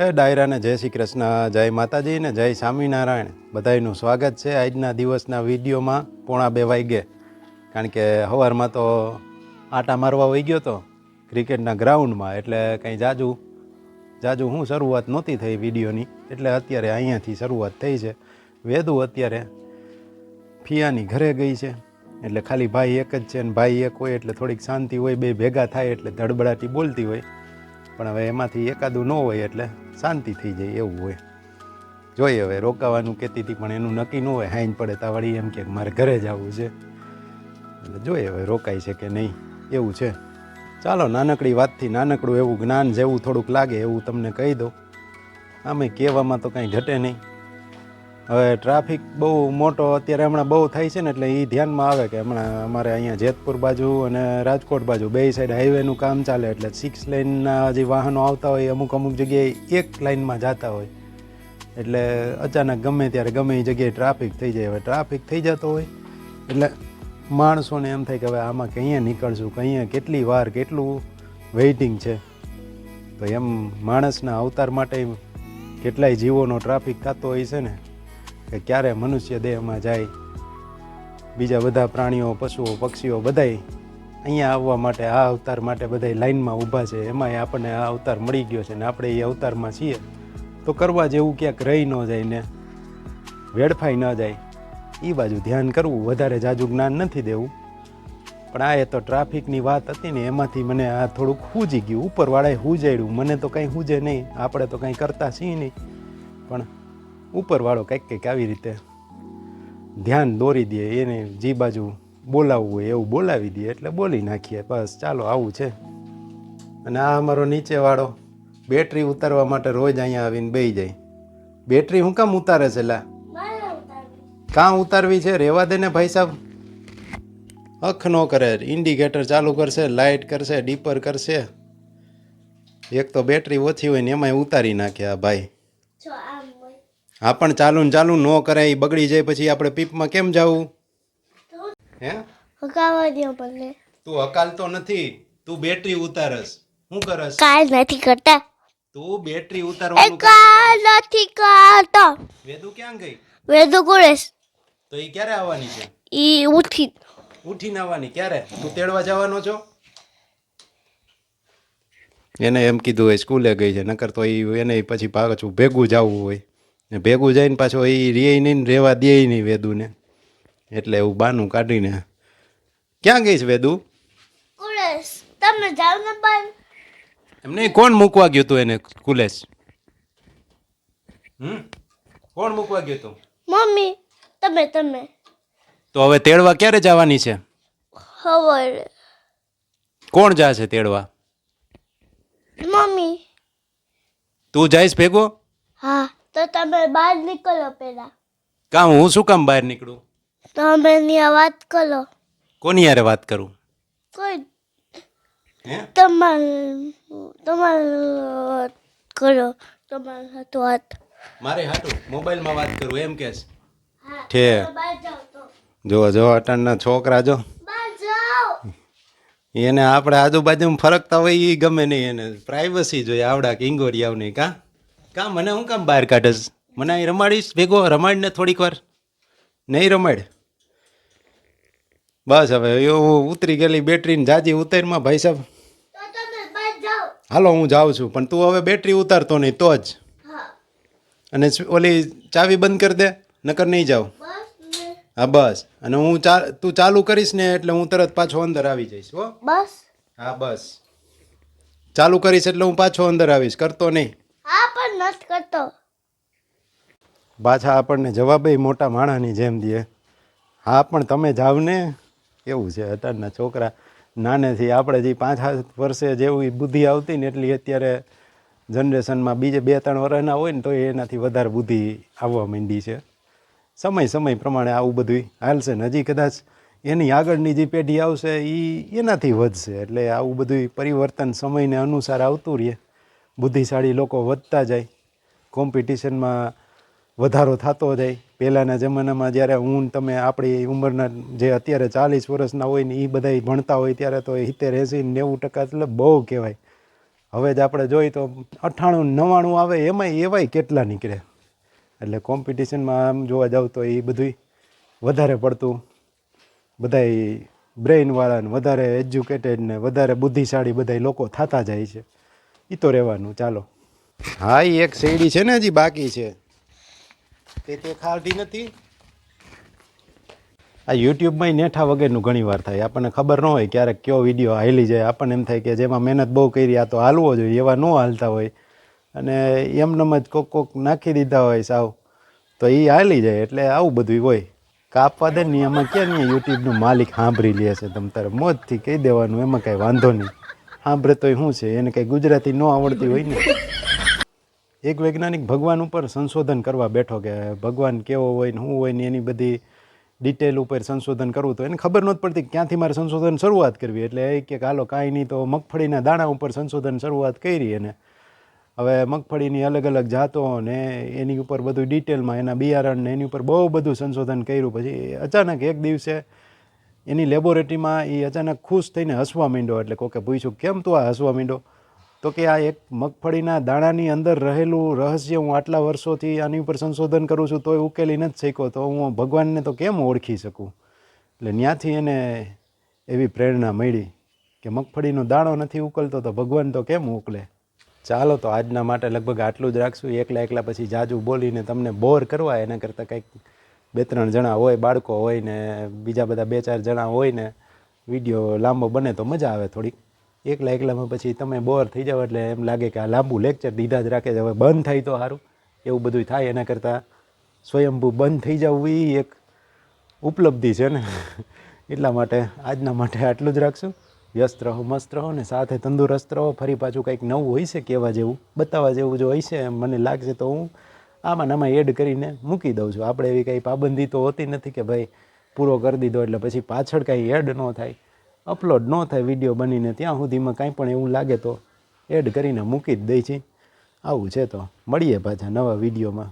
એ ડાયરાને જય શ્રી કૃષ્ણ, જય માતાજી ને જય સ્વામિનારાયણ. બધાયનું સ્વાગત છે આજના દિવસના વિડીયોમાં પોણા બે વાગે. કારણ કે સવારમાં તો આટા મારવા વહી ગયો તો ક્રિકેટના ગ્રાઉન્ડમાં, એટલે કંઈ જાજુ જાજુ હું શરૂઆત નહોતી થઈ વિડીયોની, એટલે અત્યારે અહીંયાથી શરૂઆત થઈ છે. વેદુ અત્યારે ફિયાની ઘરે ગઈ છે, એટલે ખાલી ભાઈ એક જ છે ને ભાઈ એક હોય એટલે થોડીક શાંતિ હોય, બે ભેગા થાય એટલે ધડબડાટી બોલતી હોય. પણ હવે એમાંથી એકાદું ન હોય એટલે શાંતિ થઈ જાય એવું હોય. જોઈએ હવે, રોકાવાનું કહેતી હતી પણ એનું નક્કી ન હોય, હાઈન પડે તા વળી એમ કે મારે ઘરે જવું છે. એટલે જોઈએ હવે રોકાય છે કે નહીં, એવું છે. ચાલો, નાનકડી વાતથી નાનકડું એવું જ્ઞાન જેવું થોડુંક લાગે એવું તમને કહી દઉં. આમે કહેવામાં તો કાંઈ ઘટે નહીં. હવે ટ્રાફિક બહુ મોટો અત્યારે હમણાં બહુ થાય છે ને એટલે એ ધ્યાનમાં આવે કે હમણાં અમારે અહીંયા જેતપુર બાજુ અને રાજકોટ બાજુ, બે સાઈડ હાઈવેનું કામ ચાલે એટલે સિક્સ લાઇનના જે વાહનો આવતા હોય અમુક અમુક જગ્યાએ એક લાઇનમાં જતા હોય. એટલે અચાનક ગમે ત્યારે ગમે એ જગ્યાએ ટ્રાફિક થઈ જાય. હવે ટ્રાફિક થઈ જતો હોય એટલે માણસોને એમ થાય કે હવે આમાં કહીએ નીકળશું કે કેટલી વાર કેટલું વેઇટિંગ છે. તો એમ માણસના અવતાર માટે કેટલાય જીવોનો ટ્રાફિક થતો હોય છે ને કે ક્યારે મનુષ્ય દેહમાં જાય, બીજા બધા પ્રાણીઓ, પશુઓ, પક્ષીઓ બધાય અહીંયા આવવા માટે, આ અવતાર માટે બધાય લાઈનમાં ઊભા છે. એમાંય આપણને આ અવતાર મળી ગયો છે ને આપણે એ અવતારમાં છીએ. તો કરવા જેવું ક્યાંક રહી ન જાય ને, વેડફાઈ ન જાય એ બાજુ ધ્યાન કરવું વધારે જાજુ જ્ઞાન નથી દેવું. પણ આ એ તો ટ્રાફિકની વાત હતી ને, એમાંથી મને આ થોડુંક હુજી ગયું. ઉપરવાળાએ હુજાડ્યું મને તો કંઈ હુજે નહીં. આપણે તો કંઈ કરતા છીએ નહીં. પણ ઉપરવાળો કંઈક કંઈક આવી રીતે ધ્યાન દોરી દે, એને જે બાજુ બોલાવવું હોય એવું બોલાવી દે, એટલે બોલી નાખીએ. બસ, ચાલો, આવું છે. અને આ અમારો નીચેવાળો બેટરી ઉતારવા માટે રોજ અહીંયા આવીને બેસી જાય. બેટરી હું કામ ઉતારે છે, લા? કાં ઉતારવી છે? રેવા દે ને, ભાઈ સાહેબ અખ ન કરે. ઇન્ડિકેટર ચાલુ કરશે લાઇટ કરશે ડીપર કરશે. એક તો બેટરી ઓછી હોય ને એમાંય ઉતારી નાખે આ ભાઈ. હા પણ ચાલુ ને ચાલુ ન કરે એ બગડી જાય પછી આપણે પીપમાં કેમ જવું? હે? હકાવા દો મને તું હકાલતો નથી. તું બેટરી ઉતારસ. શું કરસ? કાલ નથી કરતા. તું બેટરી એ ઉતારવાનું કાલ નથી કરતો. વેદુ ક્યાં ગઈ? વેદુ કુરેશ તો એ ક્યારે આવવાની છે? ઈ ઉઠી. ઉઠીને આવવાની. ક્યારે? તું તેડવા જવાનો છો? એને એમ કીધું હોય સ્કૂલે ગઈ છે. નકર તો એ એને પછી પાછું ભેગું જવું હોય. ને ભેગું જઈને પાછો એ રે નહીં રહેવા દે નહીં વેદુને. એટલે એવું બાનું કાઢીને. ક્યાં ગઈ છે વેદુ? તમે જાવ ને બાર. એમને કોણ મૂકવા ગયું તું એને કુલેશ? હમ? કોણ મૂકવા ગયું તું? મમ્મી તમે તમે. તો હવે તેડવા ક્યારે જવાની છે? ખબર કોણ જાશે તેડવા? મમ્મી. તું જઈશ ભેગો? હા. તો તમે બહાર નીકળો પેલા કામ હું શું કામ બહાર નીકળું? તમે ત્યાં વાત કરો. કોની યારે વાત કરું? કોઈ હે? તમાર તમાર કરો તમાર હાથો વાત મારે હાટું મોબાઈલમાં વાત કરું એમ કેસ છે. જો જો અટણના છોકરા જો. એને આપણે આજુબાજુમાં ફરકતા હોય એ ગમે નહીં એને પ્રાઇવસી જોઈએ આવડા કે નહીં કા? કા મને હું કામ બહાર કાઢીશ મને અહીં રમાડીશ? ભેગો રમાડ ને થોડીક વાર? નહીં રમાડ? બસ હવે એવું ઉતરી ગયેલી બેટરીને જાજી ઉતારમાં ભાઈ સાહેબ હાલો હું જાઉં છું પણ તું હવે બેટરી ઉતારતો નહીં તો જ. અને ઓલી ચાવી બંધ કરી દે નકર નહીં જાઉં. હા બસ. અને હું ચા તું ચાલુ કરીશ ને એટલે હું તરત પાછો અંદર આવી જઈશ હો. બસ. હા બસ. ચાલુ કરીશ એટલે હું પાછો અંદર આવીશ કરતો નહીં. પણ નથી કરતો પાછા આપણને જવાબે મોટા માણાની જેમ દે. હા, પણ તમે જાવ ને એવું છે અત્યારના છોકરા. નાનેથી આપણે જે પાંચ સાત વર્ષે જેવી બુદ્ધિ આવતી ને એટલી અત્યારે જનરેશનમાં બીજે બે ત્રણ વર્ષના હોય ને તો એનાથી વધારે બુદ્ધિ આવવા માંડી છે. સમય સમય પ્રમાણે આવું બધું હાલશે ને હજી કદાચ એની આગળની જે પેઢી આવશે એ એનાથી વધશે. એટલે આવું બધું પરિવર્તન સમયને અનુસાર આવતું રહે. બુદ્ધિશાળી લોકો વધતા જાય કોમ્પિટિશનમાં વધારો થતો જાય. પહેલાંના જમાનામાં જ્યારે હું તમે આપણી ઉંમરના જે અત્યારે ચાલીસ વર્ષના હોય ને એ બધા ભણતા હોય ત્યારે તો સિત્તેર, એંસી નેવું ટકા એટલે બહુ કહેવાય. હવે જ આપણે જોઈએ તો અઠ્ઠાણું, નવ્વાણું આવે એમાંય એવાય કેટલા નીકળે. એટલે કોમ્પિટિશનમાં આમ જોવા જાવ તો એ બધું વધારે પડતું. બધાય બ્રેઇનવાળાને વધારે એજ્યુકેટેડ ને વધારે બુદ્ધિશાળી બધાય લોકો થતા જાય છે. એ તો રહેવાનું ચાલો. હા એ એક શેરડી છે ને હજી બાકી છે. તે તે ખાધી નથી. આ યુટ્યુબમાં નેઠા વગરનું ઘણી વાર થાય. આપણને ખબર ન હોય ક્યારેક કયો વીડિયો હાલી જાય. આપણને એમ થાય કે જેમાં મહેનત બહુ કરી આ તો હાલવો જોઈએ એવા ન હાલતા હોય. અને એમનેમ જ કોક કોક નાખી દીધા હોય સાવ. તો એ હાલી જાય એટલે આવું બધું હોય. કાપવા દે ને એમાં ક્યાં નહીં યુટ્યુબનું માલિક સાંભળી લે છે તમ તારે. મોજથી કહી દેવાનું એમાં કાંઈ વાંધો નહીં. સાંભળે તોય શું છે, એને કંઈ ગુજરાતી ન આવડતી હોય ને. એક વૈજ્ઞાનિક ભગવાન ઉપર સંશોધન કરવા બેઠો કે ભગવાન કેવો હોય ને શું હોય ને એની બધી ડિટેલ ઉપર સંશોધન કરવું તો એને ખબર નહોતી પડતી ક્યાંથી મારે સંશોધન શરૂઆત કરવી. એટલે એ કે હાલો, કાંઈ નહીં તો મગફળીના દાણા ઉપર સંશોધન શરૂઆત કરી એને. હવે મગફળીની અલગ અલગ જાતો ને એની ઉપર બધું ડિટેલમાં એના બિયારણ ને એની ઉપર બહુ બધું સંશોધન કર્યું. પછી અચાનક એક દિવસે એની લેબોરેટરીમાં એ અચાનક ખુશ થઈને હસવા માંડ્યો. એટલે કોકે પૂછ્યું, કેમ તું આ હસવા માંડ્યો? તો કે આ એક મગફળીના દાણાની અંદર રહેલું રહસ્ય હું આટલા વર્ષોથી આની ઉપર સંશોધન કરું છું, તોય ઉકેલી નથી શક્યો તો હું ભગવાનને તો કેમ ઓળખી શકું? એટલે ત્યાંથી એને એવી પ્રેરણા મળી કે મગફળીનો દાણો નથી ઉકલતો, તો ભગવાન તો કેમ ઉકલે? ચાલો તો આજના માટે લગભગ આટલું જ રાખશું. એકલા એકલા પછી જાજુ બોલીને તમને બોર કરવા, એના કરતાં કંઈક બે ત્રણ જણા હોય, બાળકો હોય ને બીજા બધા બે ચાર જણા હોય ને વીડિયો લાંબો બને તો મજા આવે થોડીક. એકલા એકલામાં પછી તમે બોર થઈ જાઓ એટલે એમ લાગે કે આ લાંબુ લેક્ચર દીધા જ રાખે છે. હવે બંધ થાય તો સારું. એવું બધું થાય એના કરતાં સ્વયંભૂ બંધ થઈ જવું એ એક ઉપલબ્ધિ છે ને. એટલા માટે આજના માટે આટલું જ રાખશું. વ્યસ્ત રહો, મસ્ત રહો ને સાથે તંદુરસ્ત રહો. ફરી પાછું કંઈક નવું હોય છે કહેવા જેવું, બતાવવા જેવું જો હોય છે મને લાગશે તો હું આમાં આમાં એડ કરીને મૂકી દઉં છું. આપણે એવી કંઈ પાબંદી તો હોતી નથી કે ભાઈ પૂરો કરી દીધો એટલે પછી પાછળ કાંઈ એડ ન થાય અપલોડ ન થાય વીડિયો બનીને, ત્યાં સુધીમાં કાંઈ પણ એવું લાગે તો એડ કરીને મૂકી જ દઈ છે. આવું છે તો. મળીએ પાછા નવા વિડીયોમાં